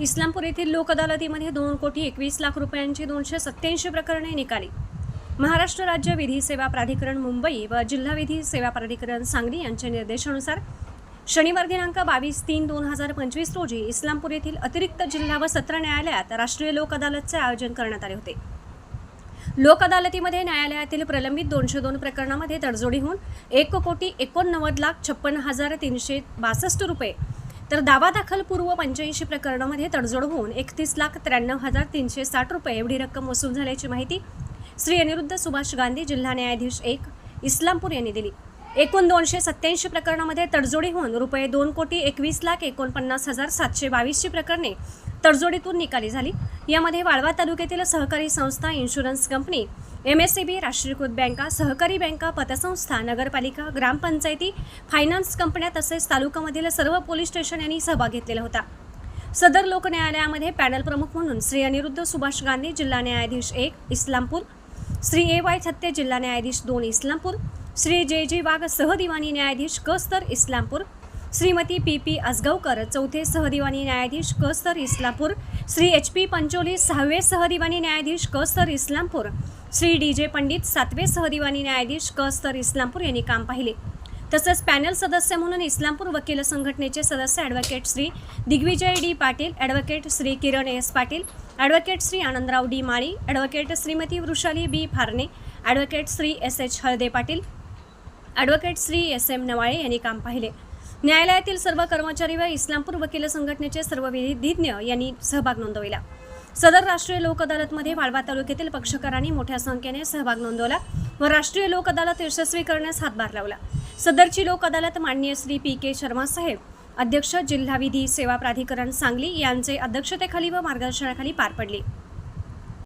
इस्लामपूर येथील लोक अदालतीमध्ये दोन कोटी एकवीस लाख रुपयांची दोनशे सत्याऐंशी प्रकरणे निकाली. महाराष्ट्र राज्य विधी सेवा प्राधिकरण मुंबई व जिल्हा विधी सेवा प्राधिकरण सांगली यांच्या निर्देशानुसार शनिवार दिनांक बावीस तीन दोन हजार पंचवीस रोजी इस्लामपूर येथील अतिरिक्त जिल्हा व सत्र न्यायालयात राष्ट्रीय लोक अदालतचे आयोजन करण्यात आले होते. लोक अदालतीमध्ये न्यायालयातील प्रलंबित दोनशे दोन प्रकरणामध्ये तडजोडी होऊन एक कोटी एकोणनव्वद लाख छप्पन्न हजार तीनशे बासष्ट रुपये तर दावा दाखलपूर्व पंच्याऐंशी प्रकरणामध्ये तडजोड होऊन एकतीस लाख त्र्याण्णव हजार तीनशे साठ रुपये एवढी रक्कम वसूल झाल्याची माहिती श्री अनिरुद्ध सुभाष गांधी जिल्हा न्यायाधीश एक इस्लामपूर यांनी दिली. एकूण दोनशे सत्त्याऐंशी प्रकरणामध्ये तडजोडी होऊन रुपये दोन कोटी एकवीस लाख एकोणपन्नास हजार सातशे बावीसची प्रकरणे तडजोडीतून निकाली झाली. यामध्ये वाळवा तालुक्यातील सहकारी संस्था insurance company M S C B राष्ट्रीयकृत बँका सहकारी बँका पतसंस्था नगरपालिका ग्रामपंचायती फायनान्स कंपन्या तसेच तालुक्यामधील सर्व पोलीस स्टेशन यांनी सहभाग घेतलेला होता. सदर लोक न्यायालयामध्ये पॅनल प्रमुख म्हणून श्री अनिरुद्ध सुभाष गांधी जिल्हा न्यायाधीश एक इस्लामपूर श्री ए वाय छत्ते जिल्हा न्यायाधीश दोन इस्लामपूर श्री जे जे वाघ सहदिवानी न्यायाधीश कस्तर इस्लामपूर श्रीमती पी पी आसगावकर चौथे सहदिवानी न्यायाधीश कस्तर इस्लामपूर श्री एच पी पंचोली सहावे सहदिवानी न्यायाधीश कस्तर इस्लामपूर. श्री डी जे पंडित सातवे सहदिवानी न्यायाधीश कस्तर इस्लामपूर यांनी काम पाहिले. तसंच पॅनल सदस्य म्हणून इस्लामपूर वकील संघटनेचे सदस्य advocate Shri Digvijay D Patil advocate Shri Kiran S Patil advocate Shri Anandrao D Mali advocate Shrimati Vrushali B Farne advocate Shri S H Halde Patil advocate Shri S M Navale यांनी काम पाहिले. न्यायालयातील सर्व कर्मचारी व इस्लामपूर वकील संघटनेचे सर्व विधिज्ञ यांनी सहभाग नोंदविला. सदर राष्ट्रीय लोक अदालतमध्ये वाळवा तालुक्यातील पक्षकारांनी मोठ्या संख्येने सहभाग नोंदवला व राष्ट्रीय लोक अदालत यशस्वी करण्यास हातभार लावला. सदरची लोक अदालत माननीय श्री पी के शर्मा साहेब अध्यक्ष जिल्हा विधी सेवा प्राधिकरण सांगली यांचे अध्यक्षतेखाली व मार्गदर्शनाखाली पार पडली.